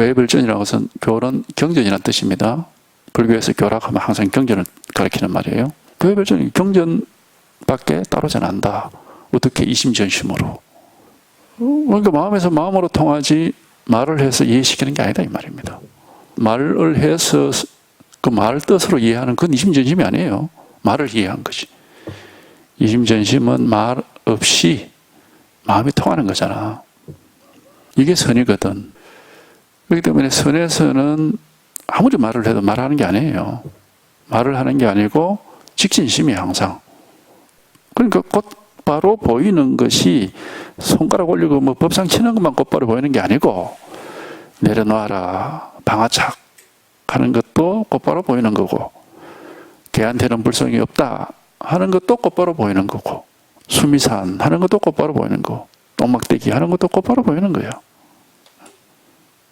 교회 별전이라고 것은 교는 경전이라는 뜻입니다. 불교에서 교락하면 항상 경전을 가리키는 말이에요. 교회 별전이 경전밖에 따르지 않는다. 어떻게 이심전심으로. 그러니까 마음에서 마음으로 통하지 말을 해서 이해시키는 게 아니다 이 말입니다. 말을 해서 그 말 뜻으로 이해하는 그건 이심전심이 아니에요. 말을 이해한 것이. 이심전심은 말 없이 마음이 통하는 거잖아. 이게 선이거든. 그렇기 때문에 선에서는 아무리 말을 해도 말하는 게 아니에요. 말을 하는 게 아니고 직진심이 항상. 그러니까 곧바로 보이는 것이 손가락 올리고 뭐 법상 치는 것만 곧바로 보이는 게 아니고 내려놔라 방아착 하는 것도 곧바로 보이는 거고 개한테는 불성이 없다 하는 것도 곧바로 보이는 거고 수미산 하는 것도 곧바로 보이는 거고 똥막대기 하는 것도 곧바로 보이는 거예요.